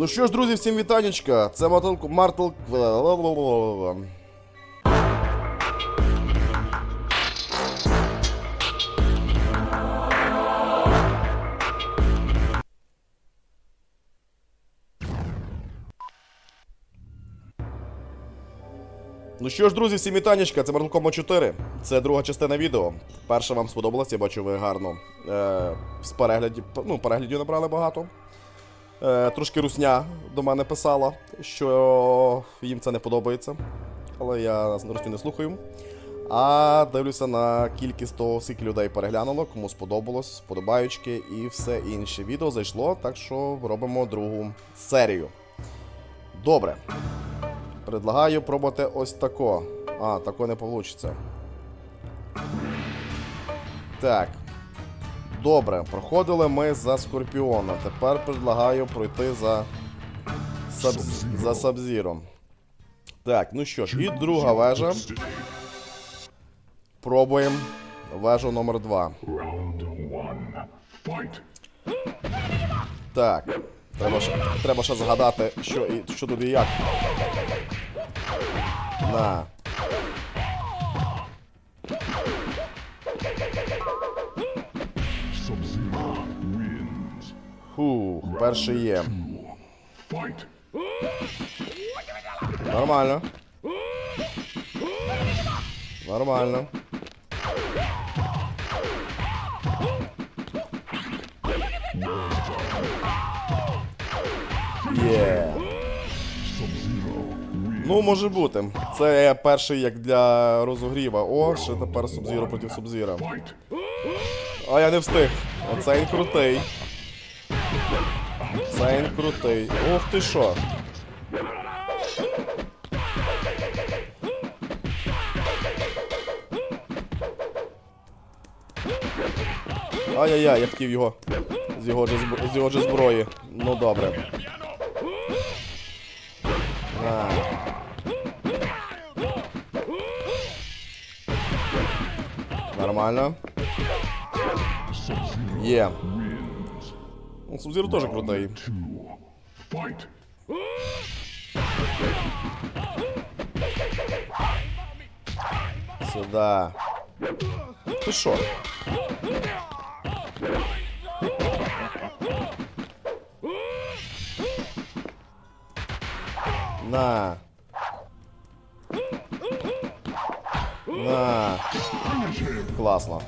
Ну що ж, друзі, всім вітанечка. Це Мартл... Мартл... Ну що ж, друзі, всім вітанечка, це Kombat 4. Це друга частина відео. Перша вам сподобалась, я бачу, ви гарно е, з переглядів, ну, переглядів набрали багато. Е, трошки русня до мене писала, що їм це не подобається. Але я русню не слухаю. А дивлюся на кількість того, скільки людей переглянуло, кому сподобалось, сподобаючки і все інше. Відео зайшло, так що робимо другу серію. Добре. Предлагаю пробувати ось тако. А, тако не вийде. Так. Добре, проходили ми за Скорпіона. Тепер предлагаю пройти за. Саб... за Сабзіром. Так, ну що ж, і друга вежа. Пробуємо вежу номер 2 Round one. Fight. Так. Треба ще, треба ще згадати, що, і, що тут і як. На. Фух, перший є. Нормально. Нормально. Є. Ну, може бути. Це перший як для розогріва. О, ще тепер Субзіро проти Субзіра. А я не встиг. Оце він крутий. Це крутий. Ух ти що. Ай-яй-яй, я хотів його. З його ж, зб- з його ж зброї. Ну добре. На. Нормально. Є. Ну, Субзіро теж крутий. Two. Fight. Сюда. Ти що? На. На. Класно.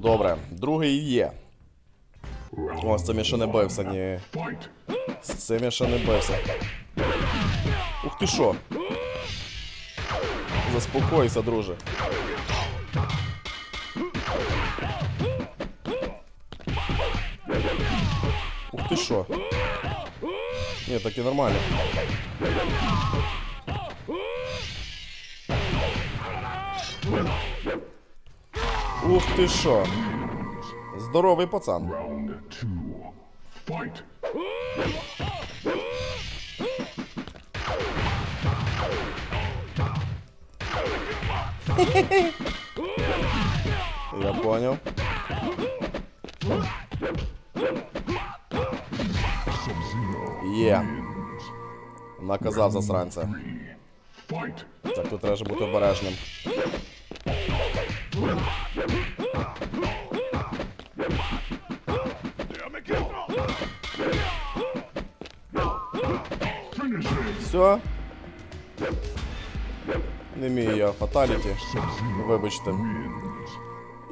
Добре. Другий є. О, з цим я ще не бився, ні. З цим я ще не бився. Ух ти що? Заспокойся, друже. Ух ти що? Ні, таки нормально. Ух ти що? Здоровий пацан. Я понял. Є. Наказав засранця. Так, тут треба бути обережним. Finish him. Все. Не вмію я фаталіті. Sub-Zero Вибачте. wins.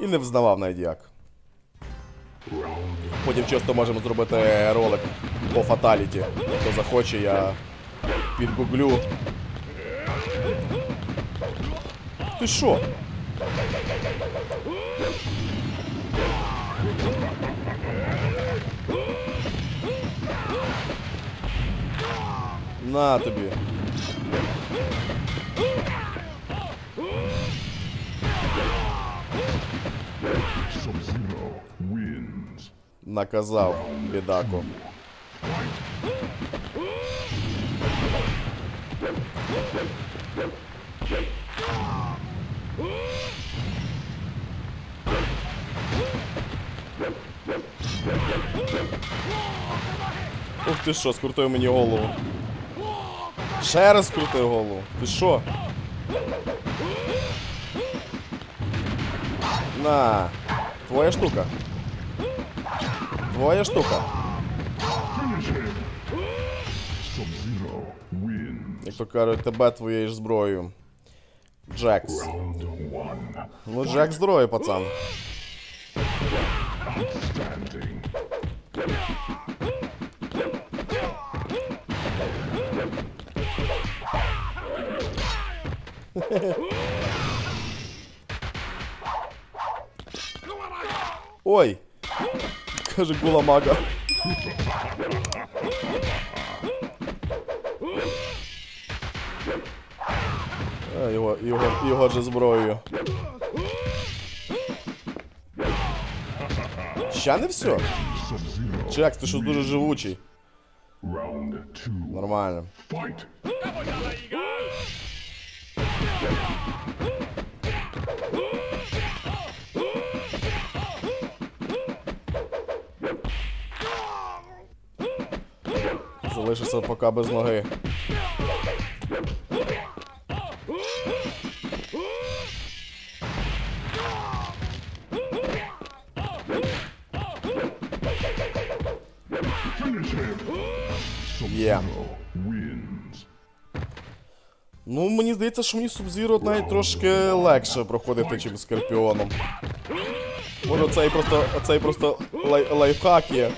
І не взнавав навіть як. Round Потім часто можемо зробити ролик по фаталіті. Хто захоче, я підгуглю. Ти що? На тобі. Wins. Наказав, бідаку. Ти що, скрутив мені голову. Ще раз скрутив голову. Ти що? На. Твоя штука. Твоя штука. Як то кажуть, тебе твоєю ж зброєю. Джекс. Ну, Джек здоровий, пацан. Ой! Каже гула мага. А, його, його, його же зброєю. Ще не все? Джекс, ти що дуже живучий. Нормально. Залишився поки без ноги. Wins. Ну, мені здається, що мені Субзіро навіть трошки легше проходити, чим Скорпіоном. Може, цей просто, цей просто лай, лайфхак є.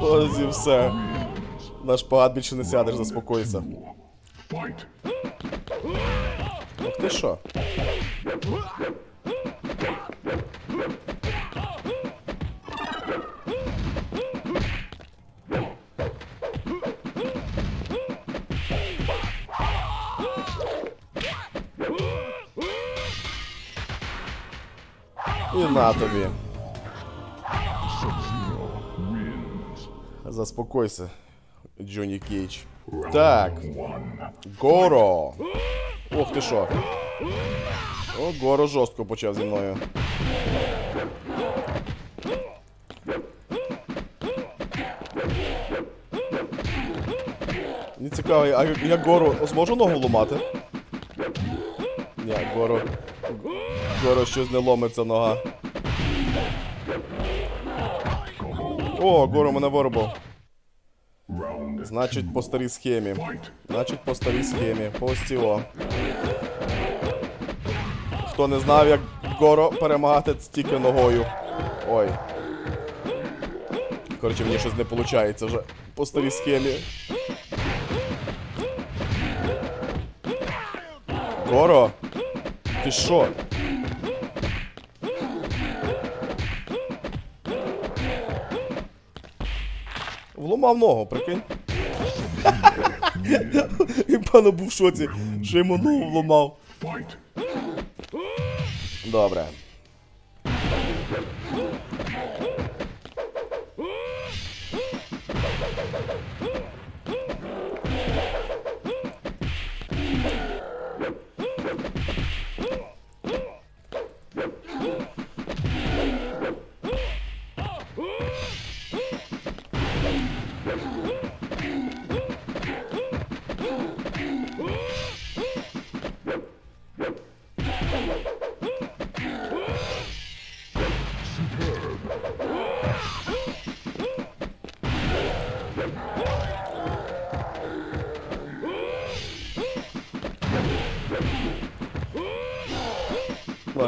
Ось і все. На шпагат більше не сядеш, заспокойся. Ох ти що? І на тобі. Заспокойся, Джонні Кейдж. Так, Горо. Ох ти що. О, Горо жорстко почав зі мною. Мені цікаво, а я Горо зможу ногу ломати? Ні, Горо. Горо щось не ломиться нога. О, Горо мене виробив. Значить, по старій схемі. Значить, по старій схемі. По ось цього. Хто не знав, як Горо перемагати тільки ногою. Ой. Коротше, мені щось не виходить вже по старій схемі. Горо? Ти що? Вломав ногу, прикинь. І певно був в шоці, що йому ногу вломав. Добре.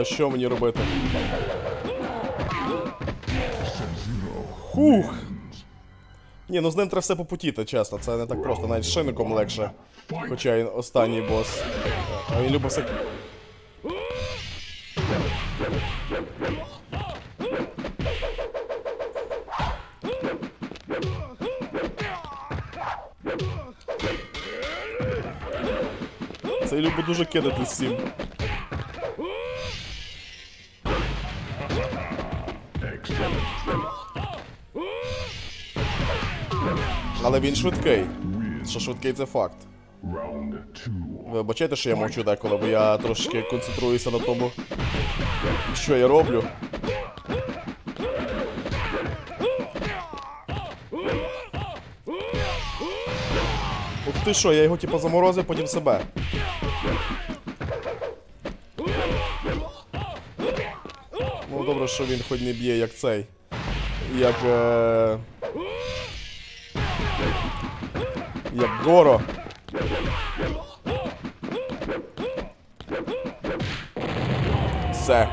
Що мені робити? Хух. Ні, ну з ним треба все попутіти, чесно. Це не так просто, навіть шинником легше. Хоча він останній бос. А він любить все. Цей любить дуже кидати всім. Але він швидкий. Що швидкий це факт. Вибачайте, що я мовчу деколи, бо я трошки концентруюся на тому, що я роблю. Ух ти що, я його типу заморозив, потім себе. Ну добре, що він хоч не б'є, як цей. Як. Е... Як Горо. Все.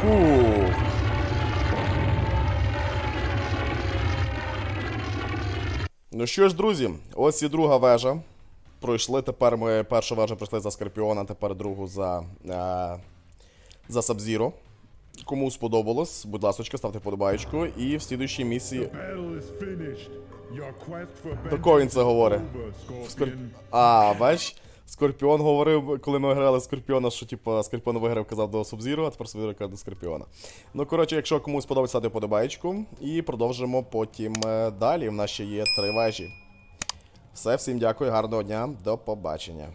Фух. Ну що ж, друзі, ось і друга вежа. Пройшли. Тепер ми першу вежу пройшли за Скорпіона, тепер другу за. Е, за Сабзіро. Кому сподобалось, будь ласка, ставте подобаєчку. І в слідуючій місії. До кого він це говорить? Скорп... А, бач, Скорпіон говорив, коли ми грали Скорпіона, що типу Скорпіон виграв, казав до Субзіру, а тепер Субзіру каже до Скорпіона. Ну, коротше, якщо комусь сподобається, ставте подобаєчку. І продовжимо потім е, далі. В нас ще є три вежі. Все, всім дякую, гарного дня, до побачення.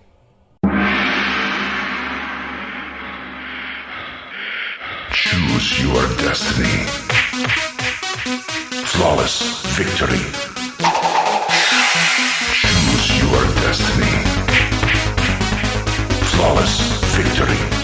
Choose your destiny. Flawless victory. Choose your destiny. Flawless